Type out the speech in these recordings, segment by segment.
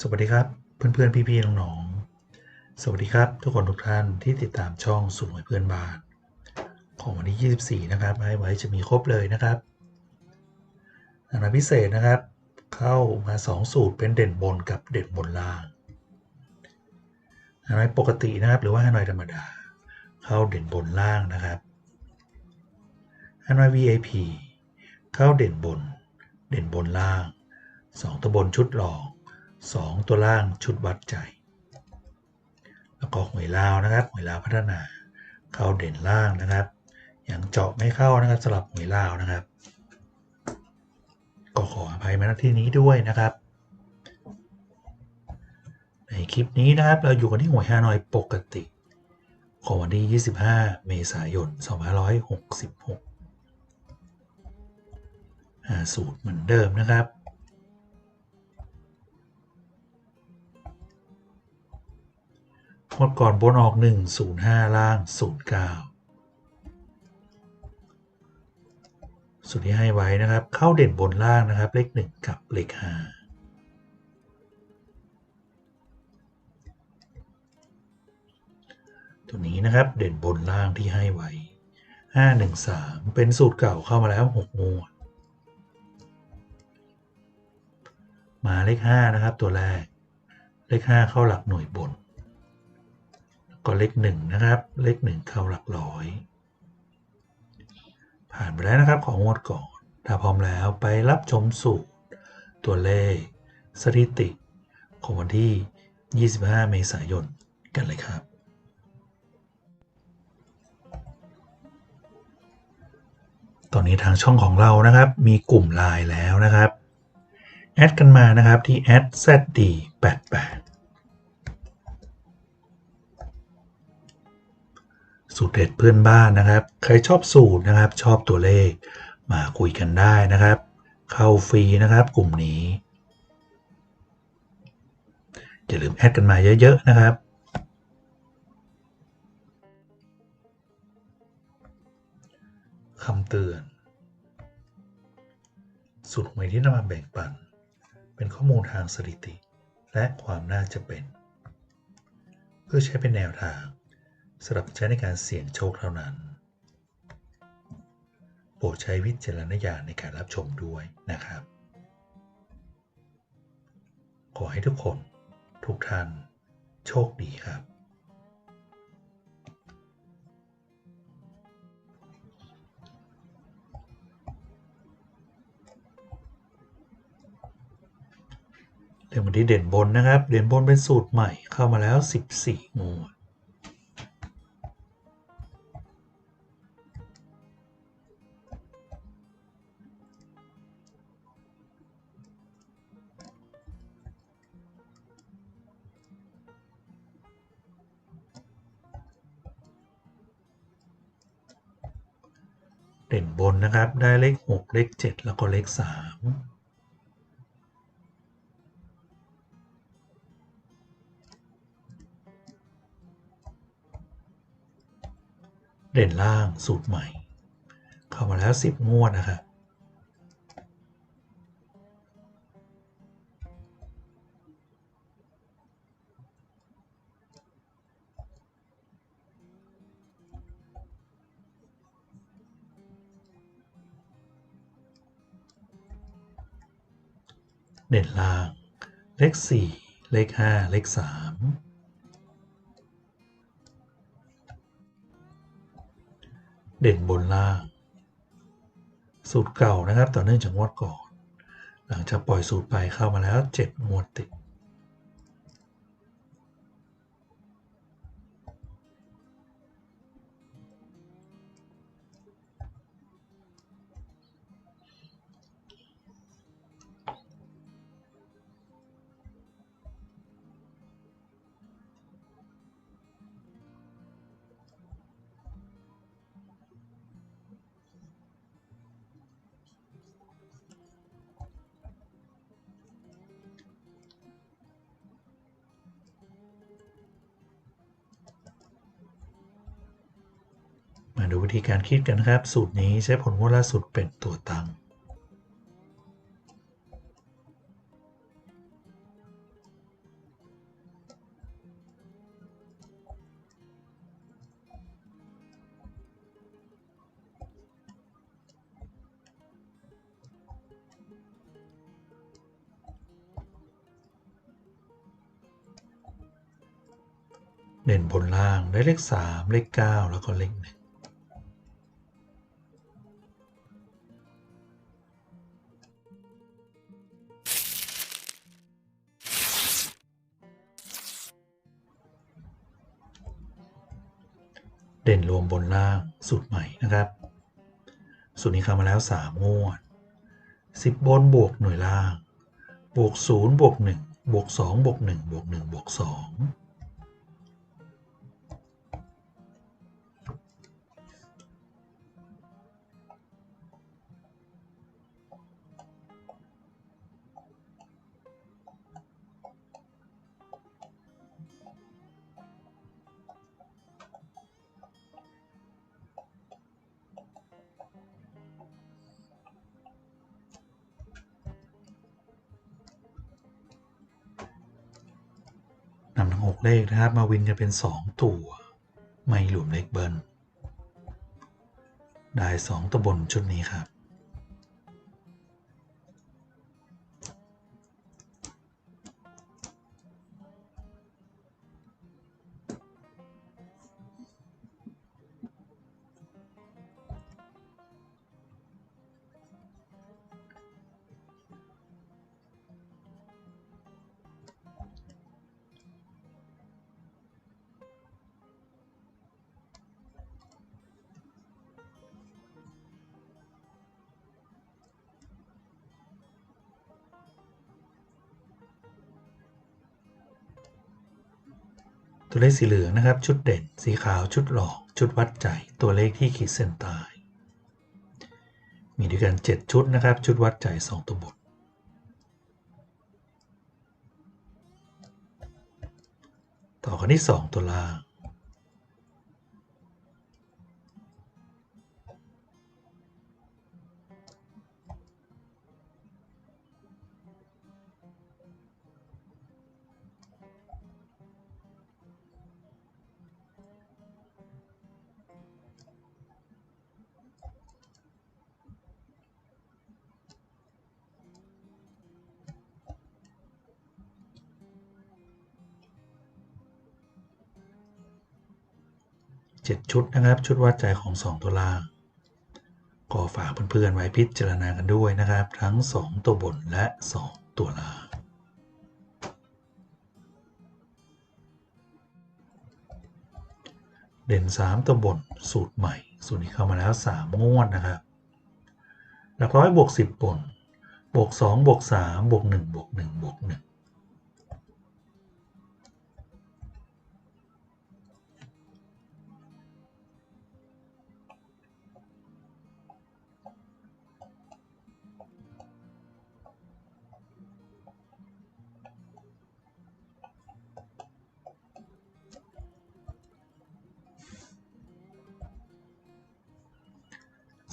สวัสดีครับเพื่อนๆพี่ๆน้องๆสวัสดีครับทุกคนทุกท่านที่ติดตามช่องสุดหวยเพื่อนบ้าน ของวันที่ 24 นะครับให้ไว้จะมีครบเลยนะครับอันพิเศษนะครับ เข้ามา 2 สูตรเป็นเด่นบนกับเด่นบนล่างฮานอยปกตินะครับหรือว่าฮานอยธรรมดา เข้าเด่นบนล่างนะครับฮานอย VIP เข้าเด่นบน เด่นบนล่าง 2ตัวบนชุดหลอก 2 ตัวล่างชุดวัดใจ แล้วก็หวยลาวนะครับหวยลาวพัฒนา เข้าเด่นล่างนะครับ อยังเจาะไม่เข้านะครับสลับหวยลาวนะครับ ก็ขออภัยมาณที่นี้ด้วยนะครับ ในคลิปนี้นะครับเราอยู่กันที่หวยฮานอยปกติ ของวันที่ 25 เมษายน 2566อ่าสูตรเหมือนเดิมนะครับ งวดก่อนบนออก105ล่าง09สุดที่ให้ไว้นะครับ เข้าเด่นบนล่างนะครับ เลข1กับเลข5ตัวนี้นะครับเด่นบนล่างที่ให้ไว้513เป็นสูตรเก่าเข้ามาแล้ว6งวดมาเลข5นะครับตัวแรก เลข5เข้าหลักหน่วยบน ก็เลขหนึ่งนะครับ เลขหนึ่งเข้าหลักร้อย ผ่านไปแล้วนะครับของงวดก่อน ถ้าพร้อมแล้วไปรับชมสูตร ตัวเลข สถิติ ของวันที่ 25 เมษายนกันเลยครับ ตอนนี้ทางช่องของเรานะครับ มีกลุ่มไลน์แล้วนะครับ แอดกันมานะครับที่ @zd88 สูตรเด็ดเพื่อนบ้านนะครับ ใครชอบสูตรนะครับ ชอบตัวเลข มาคุยกันได้นะครับ เข้าฟรีนะครับกลุ่มนี้อย่าลืมแอดกันมาเยอะๆนะครับคำเตือน สูตรหวยที่นำมาแบ่งปัน เป็นข้อมูลทางสถิติ และความน่าจะเป็น เพื่อใช้เป็นแนวทาง สำหรับใช้ในการเสี่ยงโชคเท่านั้น โปรดใช้วิจารณญาณในการรับชมด้วยนะครับ ขอให้ทุกคนทุกท่านโชคดีครับ เรื่องวันที่เด่นบนนะครับ เด่นบนเป็นสูตรใหม่เข้ามาแล้ว 14งวด เด่นบนนะครับ ได้เลข 6 เลข 7 แล้วก็เลข 3เด่นล่างสูตรใหม่ เข้ามาแล้ว 10 งวดนะครับ เด่นล่าง เลข 4 เลข 5 เลข 3 เด่นบนล่าง สูตรเก่านะครับ ต่อเนื่องจากงวดก่อน หลังจากปล่อยสูตรไปเข้ามาแล้ว 7 งวดติด ดูวิธีการคิดกันครับ สูตรนี้ใช้ผลงวดล่าสุดเป็นตัวตั้งเด่นบนล่างได้เลข 3 เลข 9 แล้วก็เลขหนึ่ง เด่นรวมบนล่างสูตรใหม่นะครับ สูตรนี้เข้ามาแล้ว 3 งวด 10 บนบวกหน่วยล่าง บวก 0 บวก 1 บวก 2 บวก 1 บวก 1 บวก 2 6 เลขนะครับ มาวินกันเป็น 2 ตัว ไม่รวมเลขเบิลได้ 2ตัวบนชุดนี้ครับ ตัวเลขสีเหลืองนะครับ ชุดเด่น สีขาวชุดหลอก ชุดวัดใจ ตัวเลขที่ขีดเส้นใต้มีด้วยกัน 7 ชุดนะครับ ชุดวัดใจ 2 ตัวบทต่อกันที่ 2 ตัวล่าง 7 ชุดนะครับ ชุดวัดใจของ 2 ตัวล่างก็ฝากเพื่อนๆไว้พิจารณากันด้วยนะครับ ทั้ง 2 ตัวบนและ 2 ตัวล่างเด่น 3 ตัวบนสูตรใหม่ สูตรนี้เข้ามาแล้ว 3 งวดนะครับ หลักร้อยบวก 10 บนบวก 2 บวก 3 บวก 1 บวก 1 บวก 1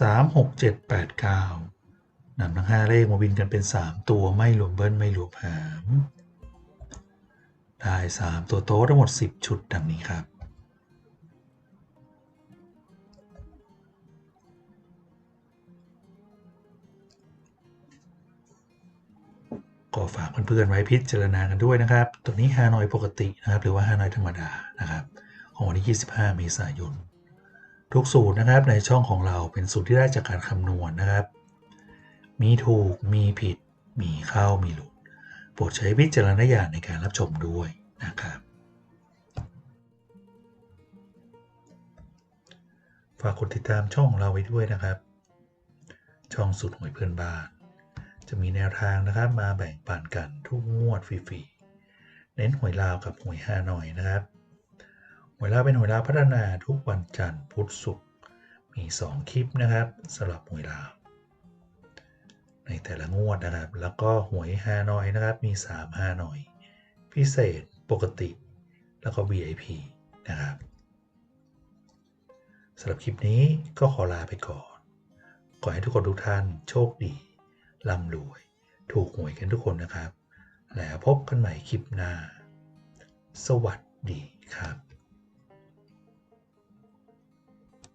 สามหกเจ็ดแปดเก้านำทั้งห้าเลขมาวินกันเป็นสามตัวไม่รวมเบิ้ลไม่รวมหามได้สามตัวโต๊ะทั้งหมดสิบชุดดังนี้ครับก็ฝากเพื่อนๆไว้พิจารณากันด้วยนะครับ ตัวนี้ฮานอยปกตินะครับ หรือว่าฮานอยธรรมดานะครับ ของวันที่ 25 เมษายน ทุกสูตรนะครับในช่องของเราเป็นสูตรที่ได้จากการคำนวณนะครับ มีถูกมีผิด มีเข้ามีหลุด โปรดใช้วิจารณญาณในการรับชมด้วยนะครับ ฝากกดติดตามช่องของเราไว้ด้วยนะครับ ช่องสุดหวยเพื่อนบ้าน จะมีแนวทางนะครับมาแบ่งปันกันทุกงวดฟรีๆ เน้นหวยลาวกับหวยฮานอยนะครับ วยลาเป็นหวยลาพัฒนาทุกวันจันทร์พุธศุกร์มี 2 คลิปนะครับสำหรับหวยลา ในแต่ละงวดนะครับ แล้วก็หวยฮานอยนะครับมี 3 ฮานอย พิเศษปกติ แล้วก็ VIP นะครับสำหรับคลิปนี้ก็ขอลาไปก่อน ขอให้ทุกคนทุกท่านโชคดีร่ำรวย ถูกหวยกันทุกคนนะครับ แล้วพบกันใหม่คลิปหน้า สวัสดีครับ